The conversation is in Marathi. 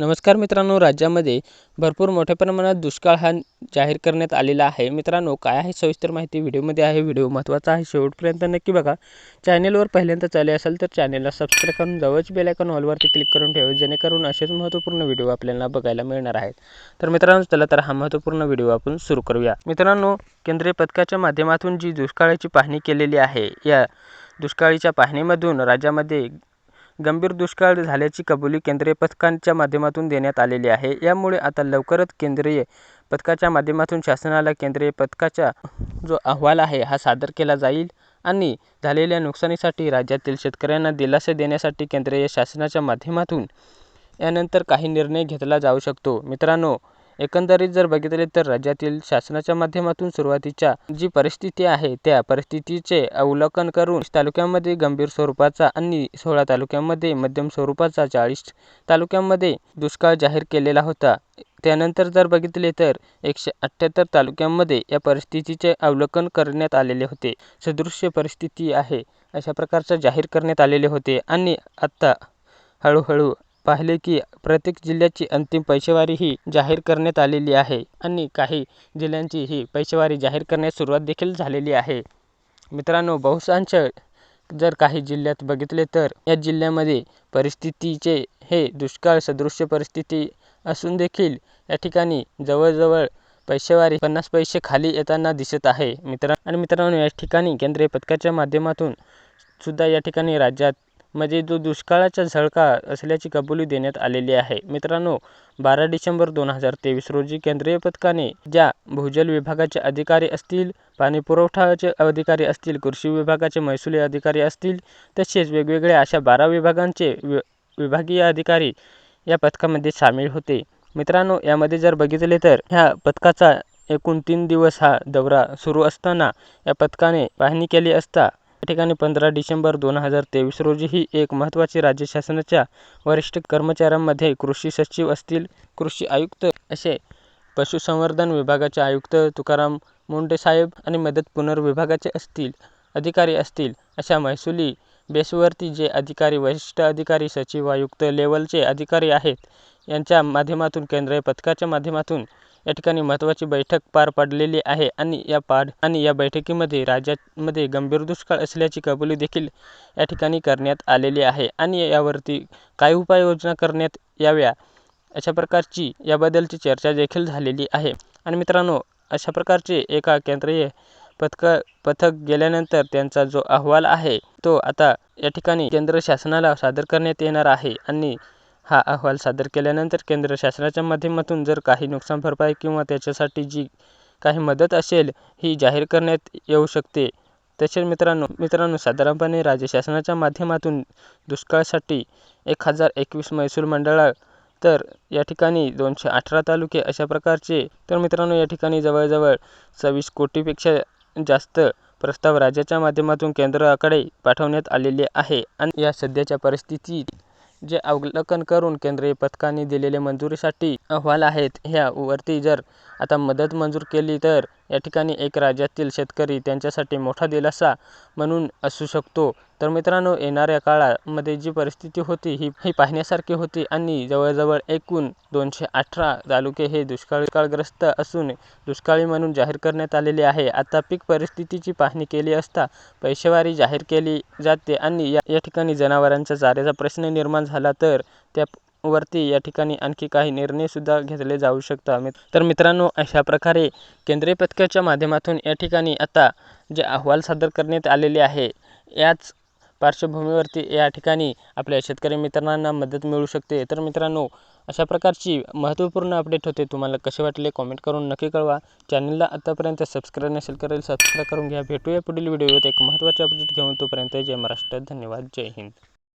नमस्कार मित्रांनो राज्यामध्ये भरपूर मोठ्या प्रमाणात दुष्काळ हा जाहीर करण्यात आलेला आहे. मित्रांनो काय आहे सविस्तर माहिती व्हिडिओमध्ये आहे. व्हिडिओ महत्त्वाचा आहे. शेवटपर्यंत नक्की बघा. चॅनेलवर पहिल्यांदा चाले असेल तर चॅनेलला सबस्क्राईब करून जवळच बेलायकॉन ऑलवरती क्लिक करून ठेवा जेणेकरून असेच महत्त्वपूर्ण व्हिडिओ आपल्याला बघायला मिळणार आहेत. तर मित्रांनो चला तर हा महत्त्वपूर्ण व्हिडिओ आपण सुरू करूया. मित्रांनो केंद्रीय पथकाच्या माध्यमातून जी दुष्काळाची पाहणी केलेली आहे या दुष्काळीच्या पाहणीमधून राज्यामध्ये गंभीर दुष्काळ झाल्याची कबुली केंद्रीय पथकांच्या माध्यमातून देण्यात आलेली आहे. यामुळे आता लवकरच केंद्रीय पथकाच्या माध्यमातून शासनाला केंद्रीय पथकाचा जो अहवाल आहे हा सादर केला जाईल आणि झालेल्या नुकसानीसाठी राज्यातील शेतकऱ्यांना दिलासा देण्यासाठी केंद्रीय शासनाच्या माध्यमातून यानंतर काही निर्णय घेतला जाऊ शकतो. मित्रांनो एकंदरीत जर बघितले तर राज्यातील शासनाच्या माध्यमातून सुरुवातीच्या जी परिस्थिती आहे त्या परिस्थितीचे अवलोकन करून तालुक्यामध्ये गंभीर स्वरूपाचा आणि सोळा तालुक्यांमध्ये मध्यम स्वरूपाचा चाळीस तालुक्यांमध्ये दुष्काळ जाहीर केलेला होता. त्यानंतर जर बघितले तर एकशे अठ्ठ्याहत्तर तालुक्यांमध्ये या परिस्थितीचे अवलोकन करण्यात आलेले होते. सदृश्य परिस्थिती आहे अशा प्रकारचं जाहीर करण्यात आलेले होते आणि आत्ता हळूहळू पाहिले की प्रत्येक जिल्ह्याची अंतिम पैसेवारी ही जाहीर करण्यात आलेली आहे आणि काही जिल्ह्यांची ही पैसेवारी जाहीर करण्यास सुरुवात देखील झालेली आहे. मित्रांनो बहुतांश जर काही जिल्ह्यात बघितले तर या जिल्ह्यामध्ये परिस्थितीचे हे दुष्काळ सदृश्य परिस्थिती असून देखील या ठिकाणी जवळजवळ पैसेवारी पन्नास पैसे खाली येताना दिसत आहे. मित्रां आणि मित्रांनो या ठिकाणी केंद्रीय पथकाच्या माध्यमातून सुद्धा या ठिकाणी राज्यात मध्ये जो दुष्काळाचा झळका असल्याची कबुली देण्यात आलेली आहे. मित्रांनो बारा डिसेंबर दोन हजार तेवीस रोजी केंद्रीय पथकाने ज्या भूजल विभागाचे अधिकारी असतील पाणी पुरवठाचे अधिकारी असतील कृषी विभागाचे महसुली अधिकारी असतील तसेच वेगवेगळ्या अशा बारा विभागांचे वि विभागीय अधिकारी या पथकामध्ये सामील होते. मित्रांनो यामध्ये जर बघितले तर ह्या पथकाचा एकूण तीन दिवस हा दौरा सुरू असताना या पथकाने पाहणी केली असता या ठिकाणी पंधरा डिसेंबर दोन हजार तेवीस रोजी ही एक महत्त्वाची राज्य शासनाच्या वरिष्ठ कर्मचाऱ्यांमध्ये कृषी सचिव असतील कृषी आयुक्त असे पशुसंवर्धन विभागाचे आयुक्त तुकाराम मुंडेसाहेब आणि मदत पुनर्विभागाचे असतील अधिकारी असतील अशा महसुली बेसवरती जे अधिकारी वरिष्ठ अधिकारी सचिव आयुक्त लेवलचे अधिकारी आहेत यांच्या माध्यमातून केंद्रीय पथकाच्या माध्यमातून या ठिकाणी महत्त्वाची बैठक पार पडलेली आहे आणि या पाड आणि या बैठकीमध्ये राज्यामध्ये गंभीर दुष्काळ असल्याची कबुली देखील या ठिकाणी करण्यात आलेली आहे. आणि यावरती काय उपाययोजना करण्यात याव्या अशा प्रकारची याबद्दलची चर्चा देखील झालेली आहे. आणि मित्रांनो अशा प्रकारचे एका केंद्रीय पथक पथक गेल्यानंतर त्यांचा जो अहवाल आहे तो आता या ठिकाणी केंद्र शासनाला सादर करण्यात येणार आहे. आणि हा अहवाल सादर केल्यानंतर केंद्र शासनाच्या माध्यमातून जर काही नुकसान भरपाई किंवा त्याच्यासाठी जी काही मदत असेल ही जाहीर करण्यात येऊ शकते. तसेच मित्रांनो मित्रांनो साधारणपणे राज्य शासनाच्या माध्यमातून दुष्काळासाठी एक हजार एकवीस महसूल मंडळा तर या ठिकाणी दोनशे अठरा तालुके अशा प्रकारचे. तर मित्रांनो या ठिकाणी जवळजवळ सव्वीस कोटीपेक्षा जास्त प्रस्ताव राज्याच्या माध्यमातून केंद्राकडे पाठवण्यात आलेले आहे. आणि या सध्याच्या परिस्थितीत जे अवलोकन करून केंद्रीय पथकाने दिलेले मंजुरीसाठी अहवाल आहेत ह्यावरती जर आता मदत मंजूर केली तर या ठिकाणी एक राज्यातील शेतकरी त्यांच्यासाठी मोठा दिलासा म्हणून असू शकतो. तर मित्रांनो येणाऱ्या काळामध्ये जी परिस्थिती होती ही ही पाहण्यासारखी होती आणि जवळजवळ एकूण दोनशे अठरा तालुके हे दुष्काळग्रस्त असून दुष्काळी म्हणून जाहीर करण्यात आलेले आहे. आता पीक परिस्थितीची पाहणी केली असता पैसेवारी जाहीर केली जाते आणि या या ठिकाणी जनावरांच्या चाऱ्याचा प्रश्न निर्माण झाला तर त्या वरती या ठिकाणी आणखी काही निर्णयसुद्धा घेतले जाऊ शकतात. तर मित्रांनो अशा प्रकारे केंद्रीय पथकाच्या माध्यमातून या ठिकाणी आता जे अहवाल सादर करण्यात आलेले आहे याच पार्श्वभूमीवरती या ठिकाणी आपल्या शेतकरी मित्रांना मदत मिळू शकते. तर मित्रांनो अशा प्रकारची महत्त्वपूर्ण अपडेट होते तुम्हाला कसे वाटले कॉमेंट करून नक्की कळवा. चॅनलला आतापर्यंत सबस्क्राईब नसेल करेल सबस्क्राईब करून घ्या. भेटूया पुढील व्हिडिओत एक महत्त्वाचे अपडेट घेऊन तोपर्यंत जय महाराष्ट्र. धन्यवाद. जय हिंद.